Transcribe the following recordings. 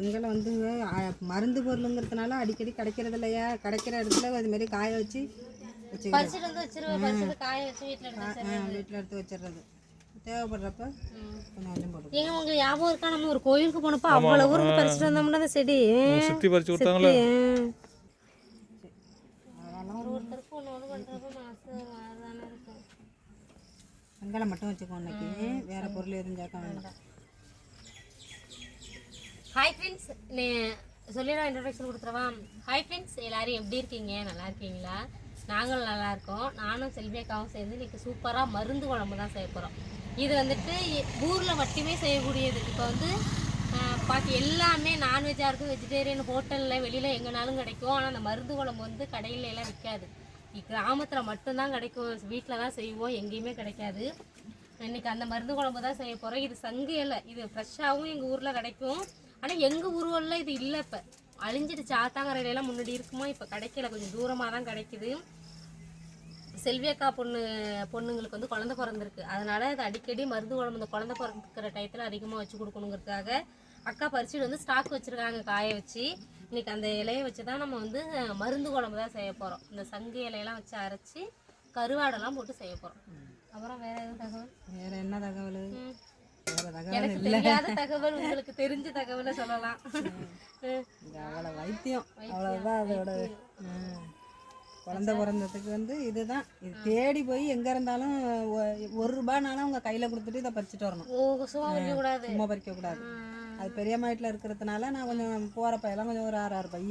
செங்கலை வந்து மருந்து பொருளுங்கிறதுனால அடிக்கடி கிடைக்கிறது இல்லையா? கிடைக்கிற இடத்துல அது மாதிரி காய வச்சு வீட்டில் எடுத்து வச்சிருவேன். வீட்டில் எடுத்து வச்சிடுறது. தேவைப்படுறப்ப ஏங்க உங்களுக்கு ஞாபகம் இருக்கா? நம்ம ஒரு கோயிலுக்கு போனப்போ அவ்வளோ ஊருக்கு பறிச்சுட்டு வந்தோம்னா அந்த செடி. சுற்றி பறிச்சு ஒருத்தருக்கு ஒன்று ஒன்று பண்ணுறப்ப இருக்கும். செங்கலை மட்டும் வச்சுக்கோ இன்னைக்கு. வேற பொருள் எதுவும் சேர்க்க வேண்டாம். ஹாய் ஃப்ரெண்ட்ஸ் நீ சொல்லிடுறோம் இன்ட்ரடக்ஷன் கொடுத்துருவா ஹாய் ஃப்ரெண்ட்ஸ் எல்லாரும் எப்படி இருக்கீங்க? நல்லா இருக்கீங்களா? நாங்களும் நல்லா இருக்கோம். நானும் செல்வியக்காவும் சேர்ந்து இன்னைக்கு சூப்பராக மருந்து குழம்பு தான் செய்ய போகிறோம் இது வந்துட்டு ஊரில் மட்டுமே செய்யக்கூடியது. இப்போ வந்து பாக்கி எல்லாமே நான்வெஜ்ஜாக இருக்கும். வெஜிடேரியன் ஹோட்டலில் வெளியில் எங்கேனாலும் கிடைக்கும். ஆனால் அந்த மருந்து குழம்பு வந்து கடையில் எல்லாம் விற்காது கிராமத்தில் மட்டும்தான் கிடைக்கும். வீட்டில் தான் செய்வோம். எங்கேயுமே கிடைக்காது. இன்னைக்கு அந்த மருந்து குழம்பு தான் செய்ய போகிறோம் இது சங்கு இல்லை இது ஃப்ரெஷ்ஷாகவும் எங்கள் ஊரில் கிடைக்கும். ஆனால் எங்கள் ஊர்வலில் இது இல்லை இப்போ. அழிஞ்சிடுச்சு ஆத்தாங்கரையிலலாம் முன்னாடி இருக்குமா? இப்போ கிடைக்கல. கொஞ்சம் தூரமாக தான் கிடைக்குது. செல்வியக்கா பொண்ணு பொண்ணுங்களுக்கு வந்து குழந்தை பிறந்திருக்கு. அதனால அது அடிக்கடி மருந்து குழம்பு இந்த குழந்தை பிறக்கிற டயத்தில் அதிகமாக வச்சு கொடுக்கணுங்கிறதுக்காக அக்கா பறிச்சுட்டு வந்து ஸ்டாக் வச்சுருக்காங்க காய வச்சு. இன்னைக்கு அந்த இலையை வச்சு தான் நம்ம வந்து மருந்து குழம்பு தான் செய்ய போகிறோம் இந்த சங்கு இலையெல்லாம் வச்சு அரைச்சி கருவாடெல்லாம் போட்டு செய்ய போகிறோம் அப்புறம் வேற எதுவும் தகவல்? வேற என்ன தகவல்? எனக்கு தெரியாத தகவல் உங்களுக்கு தெரிஞ்ச தகவலை சொல்லலாம். ம். இது அவ்வளோ வைத்தியம். அவ்வளோதான் அதோட. குழந்தை பிறந்ததுக்கு வந்து இதுதான். இது தேடி போய் எங்கே இருந்தாலும் ஒ- ஒரு ரூபானாலும் உங்கள் கையில் கொடுத்துட்டு இதை பறிச்சுட்டு வரணும். ஓ சும்மா வைக்க கூடாது அது பெரியம்மா வீட்டில் இருக்கிறதுனால நான் கொஞ்சம் போகிறப்ப எல்லாம் கொஞ்சம் ஒரு ஆறு ஆறு பை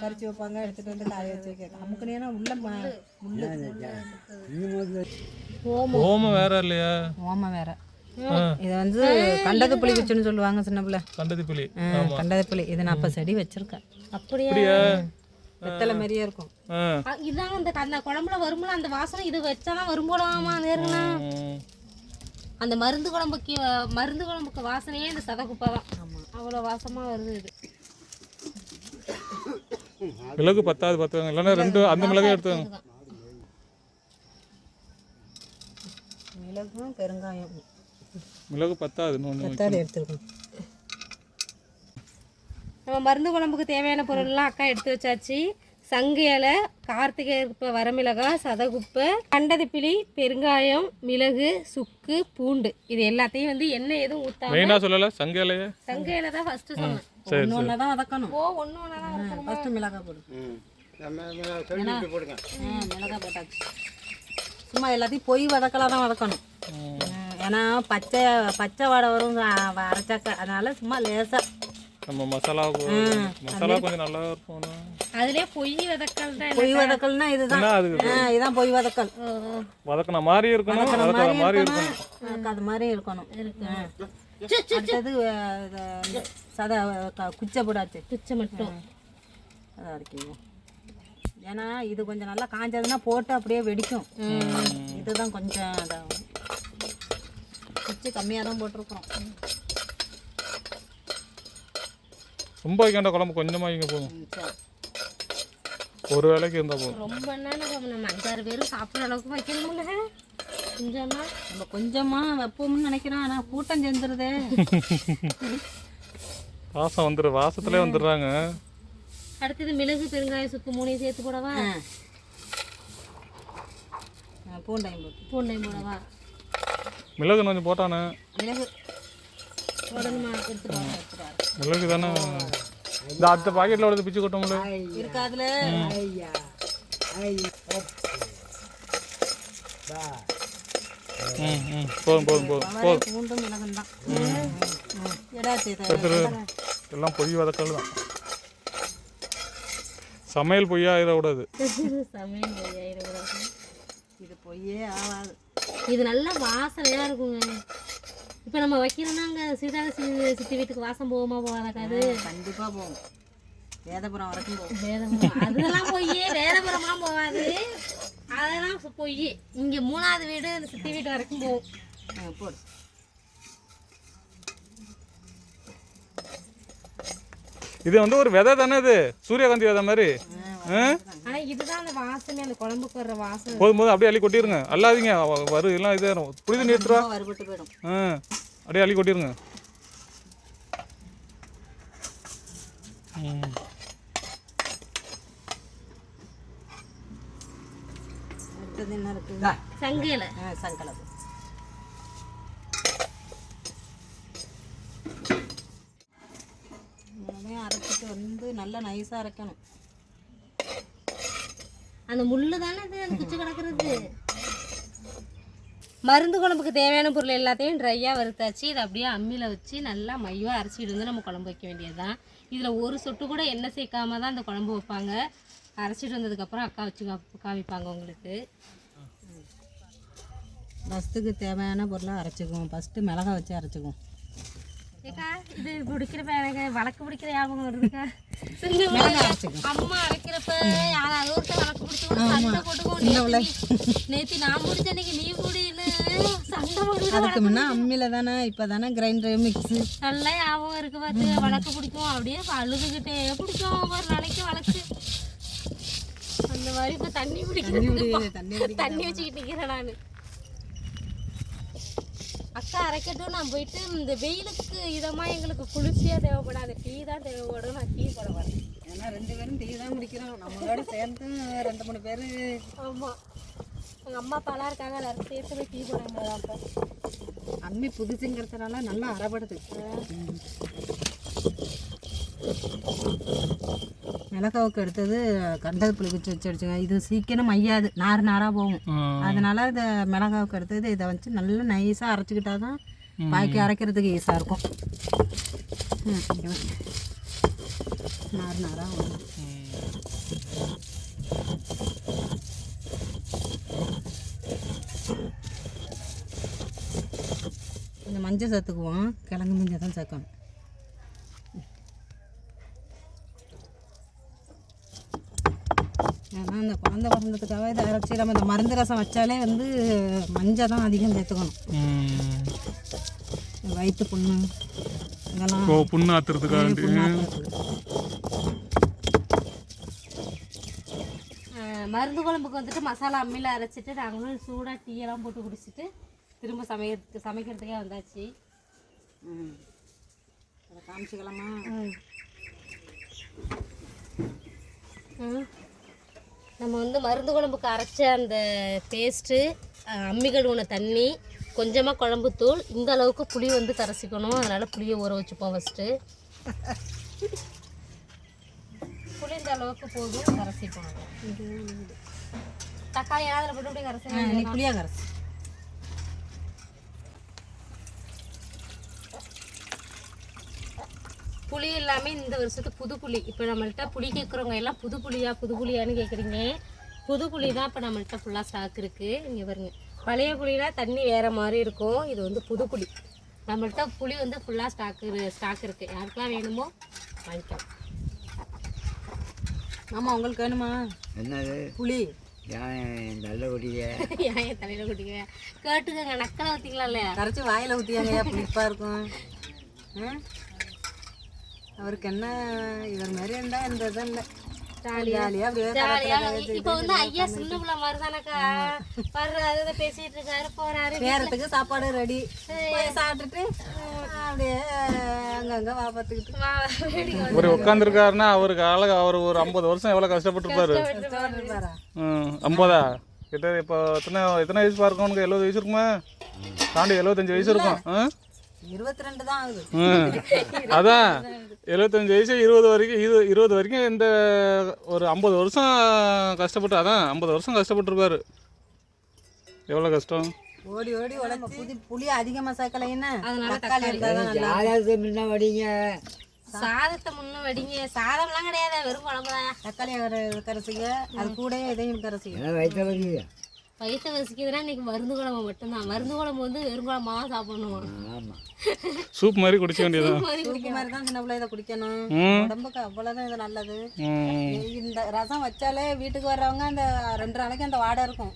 பறிச்சு வைப்பாங்க எடுத்துகிட்டு வந்து காய வச்சு வைக்க. அமுக்குனேன்னா உள்ள முள்ளு ஓமம் வேற இல்லையா? ஓமம் வேற. இது வந்து கண்டது புளி வச்சுன்னு சொல்லுவாங்க சின்ன பிள்ளை. கண்டதி ஆ, கண்டது புளி இது நான் அப்போ செடி வச்சிருக்கேன். அப்படியா? வெத்தலை மாதிரியே இருக்கும். இதாங்க அந்த அந்த குழம்புல வரும்ல அந்த வாசனை இது வச்சாதான் வரும்போடாமா நேருங்கண்ணா. அந்த மருந்து குழம்புக்கு மருந்து குழம்புக்கு வாசனையே இந்த சதகுப்பை தான் அவ்வளோ வாசமா வருது இது. மிளகு பத்தாவது பத்துவாங்க இல்லைன்னா ரெண்டு அந்த மிளகு எடுத்துவாங்க. மிளகும் பெருங்காயம். மிளகு பத்தாது வெத்தாலை எடுத்துருக்கோம் நம்ம மருந்து குழம்புக்கு தேவையான பொருள்லாம் அக்கா எடுத்து வச்சாச்சு. சங்கு இலை கார்த்திகை இப்போ வரமிளகாய் சதகுப்பை கண்டதிப்பிலி பெருங்காயம் மிளகு சுக்கு பூண்டு. இது எல்லாத்தையும் வந்து எண்ணெய் எதுவும் ஊத்தாம மெயினாக சொல்லலை சங்க இலையே? சங்கு இலை தான் ஃபர்ஸ்ட் சொன்னேன் சரி ஒன்று ஒன்று தான் வதக்கணும். ஓ ஒன்று ஒன்றா தான் ஃபஸ்ட்டு மிளகாய் போடு. மிளகாய் போட்டாச்சு. சும்மா எல்லாத்தையும் பொய் வதக்கலாம் தான் வதக்கணும். ஏன்னா பச்சை பச்சை வாடை வரும் அரைச்சாக்க. அதனால சும்மா லேசாக நம்ம மசாலா மசாலா கொஞ்சம் நல்லா இருக்கும் அதுலேயே பொய் வதக்கல் தான் பொய் வதக்கல்னா இதுதான். இதுதான் பொய் வதக்கல். வதக்கின மாதிரி இருக்கணும் வதக்கிற மாதிரி இருக்கணும். அது மாதிரி இருக்கணும். அடுத்தது சத குச்சை போடாச்சு பிச்சை மட்டும். அதை அரைக்கிங்க ஏன்னா இது கொஞ்சம் நல்லா காஞ்சதுன்னா போட்டு அப்படியே வெடிக்கும். இதுதான் கொஞ்சம் இதாகும். குச்சி கம்மியாக தான் போட்டிருக்கிறோம். ரொம்ப வைக்காண்ட குழம்பு கொஞ்சமாக வைங்க போதும். ஒரு வேலைக்கு இருந்தால் போதும். ரொம்ப நம்ம அஞ்சாறு பேரும் சாப்பிட்ற அளவுக்கு வைக்கணும்ல. கொஞ்சமா. நம்ம கொஞ்சமாக வைப்போம்னு நினைக்கிறோம். ஆனால் கூட்டம் சேர்ந்துருதே வாசம் வந்துடு வாசத்துலேயே வந்துடுறாங்க. அடுத்தது மிளகு பெருங்காயம் சுக்கு மூணையும் சேர்த்து போடவா? ஆ, பூண்டையும் போட்டு. பூண்டையும் போடவா? மிளகு கொஞ்சம் போட்டானே. மிளகு. போடணுமா? எடுத்துட்டு வா. மிளகு தானே. இந்த அடுத்த பாக்கெட்டில் உள்ளது பிச்சு கொட்டோம்ல. இருக்காதுல ம். ம் போதும் போதும் போதும் போதும். பூண்டும் மிளகும் தான் எல்லாம் பொய் வதக்கல் தான் சமையல் பொய்யா ஆயிடக்கூடாது. சமையல் ஆயிடக்கூடாது. இது பொய்யே ஆகாது இது நல்ல வாசனையா இருக்குங்க. இப்போ நம்ம வைக்கிறோம்னா அங்கே சீதா சி- சித்தி வீட்டுக்கு வாசம் போகுமா போகாதாக்கா அது கண்டிப்பாக போகும். வேதபுரம் வரைக்கும் போகும். வேதபுரம் அதெல்லாம் பொய் வேதபுரம்லாம் போகாது. அதெல்லாம் பொய் இங்கே மூணாவது வீடு சித்தி வீட்டு வரைக்கும் போகும். போடு. இது வந்து ஒரு விதை தானே இது? சூரியகாந்தி விதை மாதிரி. ஆ? ஆனா இதுதான் அந்த வாசனை அந்த குழம்புக்கு வர்ற வாசனை போதும் போதும் அப்படியே அள்ளி கொட்டிருங்க. அல்லாதீங்க வரு எல்லாம் இதாயிரும் புளி தண்ணி எடுத்துருவா ரொம்ப வறுபட்டு போயிடும். ஆ அப்படியே அள்ளி கொட்டிருங்க. ம். அடுத்தது என்ன இருக்குது சங்கையில் ஆ சங்கலது அதையும் அரைச்சிட்டு வந்து நல்லா நைஸாக அரைக்கணும் அந்த முள்ளு தானே இது அந்த குச்சி கிடக்குறது. மருந்து குழம்புக்கு தேவையான பொருள் எல்லாத்தையும் ட்ரையாக வறுத்தாச்சு. இதை அப்படியே அம்மியில் வச்சு நல்லா மையாக அரைச்சிட்டு வந்து நம்ம குழம்பு வைக்க வேண்டியதுதான். இதில் ஒரு சொட்டு கூட எண்ணெய் சேர்க்காம தான் அந்த குழம்பு வைப்பாங்க. அரைச்சிட்டு வந்ததுக்கப்புறம் அக்கா வச்சு காமிப்பாங்க உங்களுக்கு. ஃபஸ்ட்டுக்கு தேவையான பொருளை அரைச்சிக்குவோம். ஃபஸ்ட்டு மிளகா வச்சு அரைச்சிக்குவோம். ஏக்கா இது பிடிக்கிறப்ப எனக்கு வழக்கு பிடிக்கிற ஞாபகம் வருதுக்கா அம்மா அரைக்கிறப்ப யாராவது ஒருத்தர் வழக்கு பிடிச்சி சண்டை போட்டுக்கோ நேத்தி நான் பிடிச்ச அன்னைக்கு நீ பிடின்னு சண்டை போட்டு அதுக்கு முன்னே அம்மியில் தானே இப்போ தானே கிரைண்டர் மிக்ஸு நல்லா ஞாபகம் இருக்கு பார்த்து வழக்கு பிடிக்கும் அப்படியே அழுதுகிட்டே பிடிக்கும் ஒரு நாளைக்கு வழக்கு. அந்த மாதிரி இப்போ தண்ணி பிடிக்கிறது தண்ணி தண்ணி வச்சுக்கிட்டு நிற்கிறேன் நான். அக்கா அரைக்கட்டும். நான் போயிட்டு இந்த வெயிலுக்கு இதமா எங்களுக்கு குளிர்ச்சியாக தேவைப்படாது. டீ தான் தேவைப்படும். நான் டீ போட வரேன் ஏன்னா ரெண்டு பேரும் டீ தான் குடிக்கிறோம். நம்மளோட சேர்ந்து ரெண்டு மூணு பேர். ஆமாம் எங்கள் அம்மா அப்பாலாம் இருக்காங்க. எல்லாரும் சேர்த்து போய் டீ போட முடியாது அப்போ. அம்மி புதுசுங்கிறதுனால நல்லா அரைப்படுது மிளகாவுக்கு அடுத்தது கண்டது புளி குச்சி வச்சு அடிச்சுங்க இது சீக்கிரம் மையாது நார் நாராக போகும். அதனால இதை மிளகாவுக்கு அடுத்தது இதை வச்சு நல்லா நைஸாக அரைச்சிக்கிட்டா தான் பாக்கி அரைக்கிறதுக்கு ஈஸியாக இருக்கும். நார் நாராக வரும். கொஞ்சம் மஞ்சள் சேர்த்துக்குவோம். கிழங்கு மஞ்சள் தான் சேர்க்கணும். ஏன்னா அந்த குழந்தை பிறந்ததுக்காக இதை அரைச்சி நம்ம இந்த மருந்து ரசம் வச்சாலே வந்து மஞ்சள் தான் அதிகம் சேர்த்துக்கணும். வயிற்று புண்ணு இதெல்லாம் புண்ணு. அஹ் மருந்து குழம்புக்கு வந்துட்டு மசாலா அம்மியில் அரைச்சிட்டு நாங்களும் சூடாக டீயெல்லாம் போட்டு குடிச்சிட்டு திரும்ப சமைக்கிறதுக்கு சமைக்கிறதுக்கே வந்தாச்சு. ம். அதை காமிச்சிக்கலாமா? ம். நம்ம வந்து மருந்து குழம்புக்கு அரைச்ச அந்த பேஸ்ட்டு அம்மி கழுவுன தண்ணி கொஞ்சமாக குழம்பு தூள் இந்த அளவுக்கு புளி வந்து கரைச்சிக்கணும் அதனால் புளியை ஊற வச்சுப்போம் ஃபஸ்ட்டு புளி இந்த அளவுக்கு போதும் கரைச்சிப்போம் தக்காளி அதில் போட்டு அப்படியே கரைச்சி இன்னைக்கு புளியா புளி எல்லாமே இந்த வருஷத்துக்கு புது புளி. இப்போ நம்மள்ட்ட புளி கேட்குறவங்க எல்லாம் புது புளியா புது புளியான்னு கேட்குறீங்க புது புளி தான் இப்போ நம்மள்ட்ட ஃபுல்லாக ஸ்டாக் இருக்குது இங்கே பாருங்க. பழைய புளினா தண்ணி வேறு மாதிரி இருக்கும். இது வந்து புது புளி. நம்மள்ட்ட புளி வந்து ஃபுல்லாக ஸ்டாக் ஸ்டாக் இருக்குது யாருக்கெல்லாம் வேணுமோ வாங்கிக்கலாம். ஆமாம் உங்களுக்கு வேணுமா? என்னது? புளி. ஏன் நல்லபடியே ஏன் என் தலையில் குட்டிங்க கேட்டுக்கங்க நக்கலை ஊற்றிக்கலாம் இல்லையா கரைச்சி வாயில் ஊற்றியாங்க புளிப்பாக இருக்கும்? அவருக்கு என்ன இவர் மாதிரி இருந்தால் இந்த இதுவும் இல்லை நேரத்துக்கு சாப்பாடு ரெடி. சாப்பிட்டுட்டு அப்படியே அங்கங்கே ஒரு உட்காந்துருக்காருன்னா அவருக்கு அழகா அவர் ஒரு ஐம்பது வருஷம் எவ்வளோ கஷ்டப்பட்டிருப்பாரு. ஐம்பதா? கிட்ட இப்போ எத்தனை எத்தனை வயசு பாருக்கும் உனக்கு எழுபது வயசு இருக்குமா? தாண்டி எழுபத்தஞ்சு வயசு இருக்கும். ஆ? இருபத்தி ரெண்டு தான். அதான். எழுபத்தஞ்சு வயசு இருபது வரைக்கும் இரு இருபது வரைக்கும் இந்த ஒரு ஐம்பது வருஷம் கஷ்டப்பட்டு அதான் ஐம்பது வருஷம் கஷ்டப்பட்டுருப்பாரு. எவ்வளோ கஷ்டம்? ஓடி ஓடி உழைச்சி புதி புளி அதிகமாக சேர்க்கலைன்னா தக்காளி இருந்தால் தான் நல்லா யாராவது முன்ன வடிங்க. சாதத்தை முன்ன வடிங்க. சாதம்லாம் கிடையாது வெறும் குழம்புதான் தக்காளி கரைச்சிக்க அது கூட இதையும் ஏன்னா வயிற்ற வடிங்க வயிற்று வசிக்குதுன்னா இன்னைக்கு மருந்து குழம்பு மட்டும்தான். மருந்து குழம்பு வந்து வெறும் குழம்பாக சாப்பிடணும்? சூப் மாதிரி குடிச்ச வேண்டியதான் சூப்பு மாதிரி தான் சின்ன பிள்ளை இதை குடிக்கணும். உடம்புக்கு அவ்வளோதான் இது நல்லது. இந்த ரசம் வச்சாலே வீட்டுக்கு வர்றவங்க அந்த ரெண்டு நாளைக்கு அந்த வாடை இருக்கும்.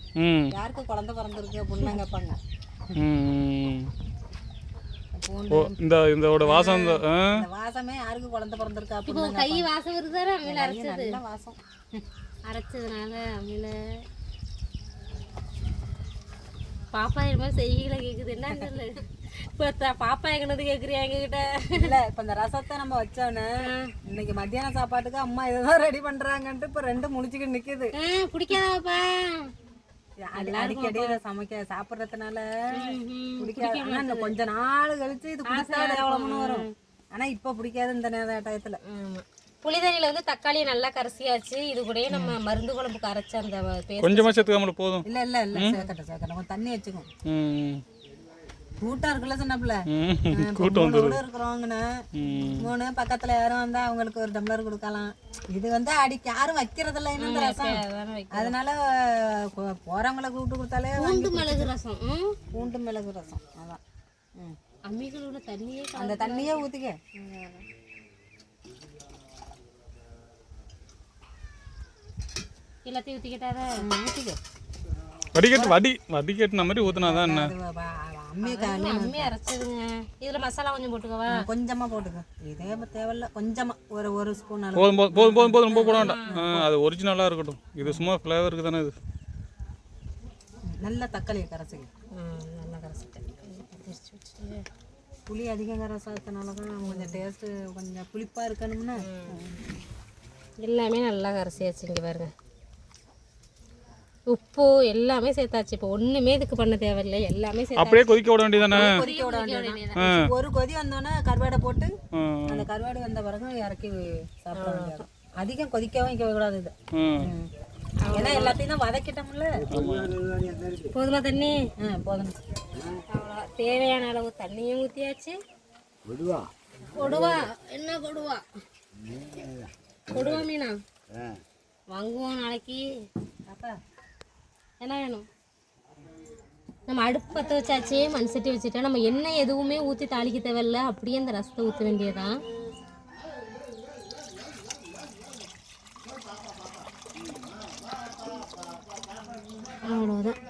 யாருக்கு குழந்தை பிறந்திருக்கு அப்படின்னு கேட்பாங்க. இந்த இதோட வாசம் வாசமே யாருக்கு குழந்தை பிறந்திருக்கா இப்போ அப்படின்னு கை வாசம் வருதாரு அரைச்சது? நல்ல வாசம். அரைச்சதுனால அம்மியில் பாப்பா இது மாதிரி செய்கையில் கேட்குது என்னன்னு தெரியல இப்போ பாப்பா எங்கனது கேட்குறியா எங்ககிட்ட? இல்ல இப்ப இந்த ரசத்தை நம்ம வச்சோன்னு இன்னைக்கு மத்தியான சாப்பாட்டுக்கு அம்மா இதுதான் ரெடி பண்றாங்கன்ட்டு இப்ப ரெண்டு முழிச்சுக்கிட்டு நிக்குது. ஆ பிடிக்காதாப்பா அடிக்கடி இதை சமைக்க சாப்பிடுறதுனால பிடிக்காது ஆனா இந்த கொஞ்ச நாள் கழிச்சு இது எவ்வளவுன்னு வரும். ஆனா இப்ப பிடிக்காது இந்த நேர டயத்துல புளிதண்ணியில் வந்து தக்காளியை நல்லா கரைசியாச்சு. இது கூடயே நம்ம மருந்து குழம்புக்கு அரைச்ச அந்த கொஞ்சமாக சேர்த்துக்காமல போதும். இல்ல இல்ல இல்ல. சேர்க்கட்டும் சேர்க்கட்டும் தண்ணி வச்சுக்கோம் ம். கூட்டம் இருக்குல்ல சின்னப்புல. கூட்டம் கூட இருக்கிறவங்கன்னு மூணு பக்கத்துல யாரும் வந்தா அவங்களுக்கு ஒரு டம்ளர் கொடுக்கலாம். இது வந்து அடிக்க யாரும் வைக்கிறது இல்ல இந்த ரசம். அதனால போறவங்கள கூப்பிட்டு கொடுத்தாலே பூண்டு மிளகு ரசம். பூண்டு மிளகு ரசம். அதான். அம்மிகளோட தண்ணியே அந்த தண்ணியே ஊத்திக்க. எல்லாத்தையும் ஊற்றிக்கிட்டாத ம், ஊத்திக்க. வடிகட்டு வடி வடிகட்டுன மாதிரி ஊற்றினா தான் என்ன? அது வ- அம்மி க- அம்மி அரைச்சதுங்க இதுல மசாலா கொஞ்சம் போட்டுக்கவா? கொஞ்சமா போட்டுக்க. இதே தேவையில்ல. கொஞ்சமா ஒரு ஒரு ஸ்பூன் அளவு. போதும் போதும் போதும் போதும் போதும் ரொம்ப போட வேண்டாம். அது ஒரிஜினலாக இருக்கட்டும். இது சும்மா ஃப்ளேவருக்கு தானே இது. நல்ல தக்காளியை கரைச்சிக்க. ம், நல்லா கரைச்சிட்டேன். புளி அதிகம் கரைசாதனால தான் கொஞ்சம் டேஸ்ட்டு கொஞ்சம் புளிப்பா இருக்கணும்னா. எல்லாமே நல்லா கரைச்சியாச்சு இங்கே பாருங்க. உப்பு எல்லாமே சேர்த்தாச்சு. இப்போ ஒன்றுமே இதுக்கு பண்ண தேவையில்லை. எல்லாமே அப்படியே கொதிக்க விட வேண்டியதானே கொதிக்க விட வேண்டியதுதான். ஒரு கொதி வந்தோடனே கருவாடை போட்டு அந்த கருவாடு வந்த பிறகு இறக்கி சாப்பிட வேண்டியது. அதிகம் கொதிக்கவும் வைக்க கூடாது இது. ஏன்னா எல்லாத்தையும் தான் வதக்கிட்டோம்ல? போதுமா தண்ணி? ம் போதும். அவ்வளோ தேவையான அளவு தண்ணியும் ஊற்றியாச்சு விடுவா கொடுவா. என்ன கொடுவா? கொடுவா மீனா? ஆ. வாங்குவோம் நாளைக்கு. அப்பா என்ன வேணும்? நம்ம அடுப்பு பற்ற வச்சாச்சு மண் சட்டி வச்சுட்டா நம்ம எண்ணெய் எதுவுமே ஊற்றி தாளிக்க தேவையில்ல. அப்படியே அந்த ரசத்தை ஊற்ற வேண்டியதான் அவ்வளோதான்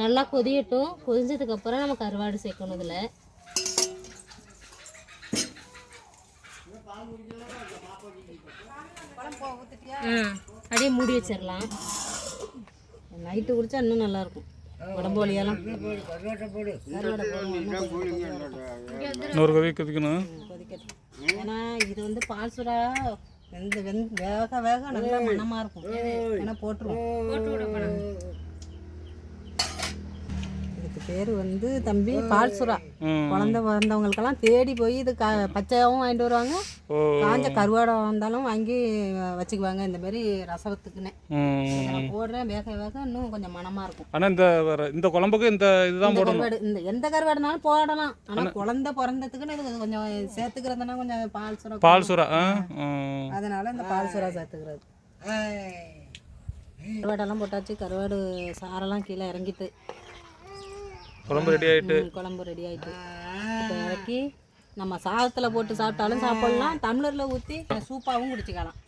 நல்லா கொதியட்டும். கொதிஞ்சதுக்கப்புறம் நம்ம கருவாடு சேர்க்கணும் இதில். ஆ அப்படியே மூடி வச்சிடலாம். நைட்டு குடிச்சா இன்னும் நல்லா இருக்கும் உடம்பு இன்னொரு கொதி கொதிக்கணும் கொதிக்கட்டும். ஏன்னா இது வந்து பால் சுறா வெந்து வெந் வேக வேக நல்லா மணமா இருக்கும். ஏன்னா போட்டுருவோம். போட்டு விட போறேன். இதுக்கு பேர் வந்து தம்பி பால் சுறா குழந்தை பிறந்தவங்களுக்கெல்லாம் தேடி போய் இது க பச்சையாகவும் வாங்கிட்டு வருவாங்க. காஞ்ச கருவாடை வந்தாலும் வாங்கி வச்சுக்குவாங்க. இந்த மாதிரி ரசத்துக்குன்னே போடுறேன். வேக வேக இன்னும் கொஞ்சம் மணமா இருக்கும். ஆனால் இந்த வேற இந்த குழம்புக்கு இந்த இதுதான் கருவாடு இந்த எந்த கருவாடுனாலும் போடலாம். ஆனா குழந்தை பிறந்ததுக்குன்னு இது கொஞ்சம் சேர்த்துக்கிறதுனா கொஞ்சம் பால் சுறா பால் சுறா. அதனால இந்த பால் சுறா சேர்த்துக்கிறது கருவாடெல்லாம் போட்டாச்சு. கருவாடு சாரெல்லாம் கீழே இறங்கிட்டு. குழம்பு ரெடி ஆயிட்டு. குழம்பு ரெடி ஆயிட்டு. இப்போ இறக்கி நம்ம சாதத்தில் போட்டு சாப்பிட்டாலும் சாப்பிடலாம். டம்ளரில் ஊற்றி சூப்பாகவும் குடிச்சிக்கலாம்.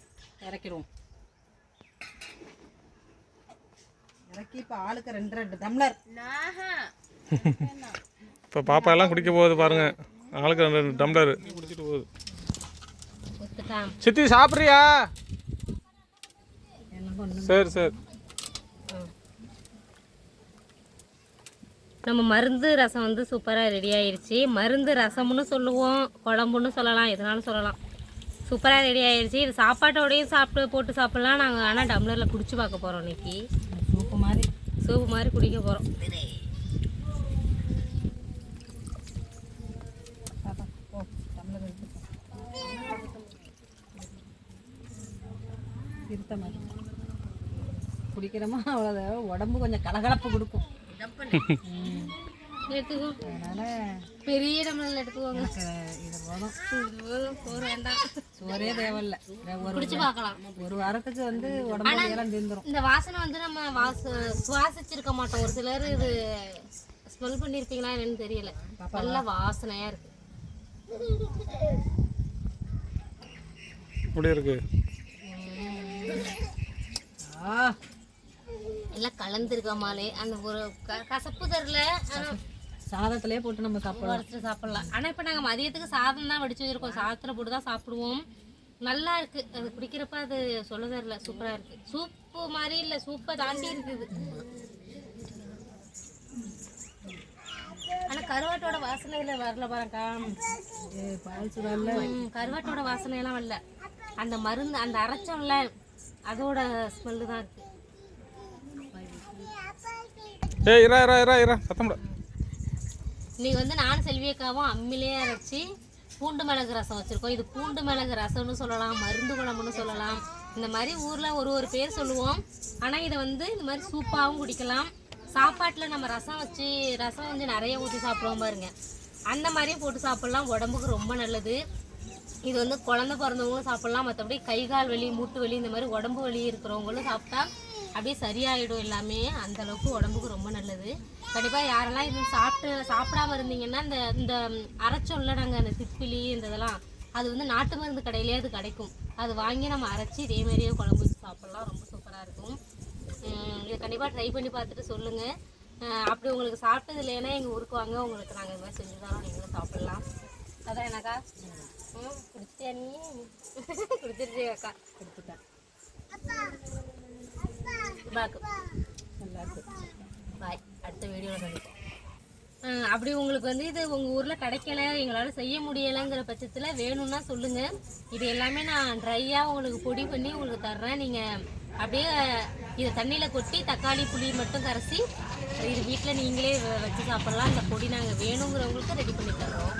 இறக்கிடுவோம். இறக்கி இப்போ ஆளுக்கு ரெண்டு ரெண்டு டம்ளர் இப்போ பாப்பா எல்லாம் குடிக்க போகுது பாருங்க. ஆளுக்கு ரெண்டு ரெண்டு டம்ளர் குடிச்சிட்டு போகுது சித்தி சாப்பிட்றியா? சரி சரி. நம்ம மருந்து ரசம் வந்து சூப்பராக ரெடி ஆயிருச்சு. மருந்து ரசம்னு சொல்லுவோம் குழம்புன்னு சொல்லலாம் எதுனாலும் சொல்லலாம். சூப்பராக ரெடி ஆயிருச்சு. இது சாப்பாட்டோடையும் சாப்பிட்டு போட்டு சாப்பிட்லாம். நாங்கள் ஆனால் டம்ளரில் குடிச்சு பார்க்க போகிறோம் இன்னைக்கு. சூப்பு மாதிரி. சூப்பு மாதிரி குடிக்க போகிறோம் இருத்த மாதிரி. குடிக்கிறோமா? அவ்வளோதான் உடம்பு கொஞ்சம் கலகலப்பு கொடுக்கும். பெரிய டம்ளரில் எடுத்துக்கோங்க. இது போதும். இது போதும், சோறு வேண்டாம். சோறே தேவையில்ல. குடிச்சு பார்க்கலாம். ஒரு வாரத்துக்கு வந்து உடம்பு எல்லாம் தீர்ந்துரும் இந்த வாசனை வந்து நம்ம வாச சுவாசிச்சிருக்க மாட்டோம். ஒரு சிலர் இது ஸ்மெல் பண்ணியிருப்பீங்களா என்னன்னு தெரியல. நல்ல வாசனையாக இருக்கு. இப்படி இருக்கு? ஆ. எல்லாம் கலந்துருக்காமாலே அந்த ஒரு க- கசப்பு தரல ஆனால் சாதத்திலே போட்டு நம்ம சாப்பிடலாம். வறுத்து சாப்பிடலாம். ஆனால் இப்போ நாங்கள் மதியத்துக்கு சாதம் தான் வடிச்சு வச்சிருக்கோம். சாதத்தில் போட்டு தான் சாப்பிடுவோம். நல்லா இருக்கு. அது குடிக்கிறப்ப அது சொல்ல தெரியல. சூப்பராக இருக்கு. சூப்பு மாதிரி இல்லை. சூப்பை தாண்டி இருக்குது. ஆனால் கருவாட்டோட வாசனை இதில் வரல பாருக்கா கருவாட்டோட வாசனை எல்லாம் வரல. அந்த மருந்து அந்த அரைச்சோம்ல அதோட ஸ்மெல்லு தான் இருக்கு. ஏய் இரா இரா இரா இரா சத்தம் போட இன்னைக்கு வந்து நானும் செல்வியக்காவும் அம்மிலே அரைச்சி பூண்டு மிளகு ரசம் வச்சுருக்கோம். இது பூண்டு மிளகு ரசம்னு சொல்லலாம் மருந்து குழம்புன்னு சொல்லலாம். இந்த மாதிரி ஊரில் ஒரு ஒரு பேர் சொல்லுவோம். ஆனால் இதை வந்து இந்த மாதிரி சூப்பாகவும் குடிக்கலாம். சாப்பாட்டில் நம்ம ரசம் வச்சு ரசம் வந்து நிறைய ஊற்றி சாப்பிடுவோம் பாருங்க. அந்த மாதிரியும் போட்டு சாப்பிட்லாம். உடம்புக்கு ரொம்ப நல்லது. இது வந்து குழந்தை பிறந்தவங்களும் சாப்பிட்லாம். மற்றபடி கை கால் வலி மூட்டு வலி இந்த மாதிரி உடம்பு வலி இருக்கிறவங்களும் சாப்பிட்டா அப்படியே சரியாயிடும் எல்லாமே. அந்த அளவுக்கு உடம்புக்கு ரொம்ப நல்லது. கண்டிப்பாக யாரெல்லாம் இது சாப்பிட்டு சாப்பிடாம இருந்தீங்கன்னா இந்த இந்த அரைச்சொல்ல நாங்கள் அந்த திப்பிலி இந்த இதெல்லாம் அது வந்து நாட்டு மருந்து கடையிலே அது கிடைக்கும். அது வாங்கி நம்ம அரைச்சி இதே மாதிரியே குழம்பு வச்சு சாப்பிட்லாம். ரொம்ப சூப்பராக இருக்கும். இதை கண்டிப்பாக ட்ரை பண்ணி பார்த்துட்டு சொல்லுங்கள் அப்படி உங்களுக்கு சாப்பிட்டது இல்லைன்னா எங்கள் ஊருக்கு வாங்க. உங்களுக்கு நாங்கள் இது மாதிரி செஞ்சு தரோம். நீங்களும் சாப்பிட்லாம். அதான் என்னக்கா ம் குடிச்சிட்டியா நீ? குடிச்சிருச்சியா அக்கா. கொடுத்துட்டேன் பாக்கு நல்லா இருக்கு பாய். அடுத்த வீடியோவில் சந்திப்போம். அஹ் அப்படி உங்களுக்கு வந்து இது உங்கள் ஊரில் கிடைக்கல எங்களால் செய்ய முடியலைங்கிற பட்சத்தில் வேணும்னா சொல்லுங்கள் இது எல்லாமே நான் ட்ரையாக உங்களுக்கு பொடி பண்ணி உங்களுக்கு தர்றேன். நீங்கள் அப்படியே இதை தண்ணியில் கொட்டி தக்காளி புளி மட்டும் கரைச்சி இது வீட்டில் நீங்களே வச்சு சாப்பிட்லாம். இந்த பொடி நாங்கள் வேணுங்கிறவங்களுக்கு ரெடி பண்ணி தர்றோம்.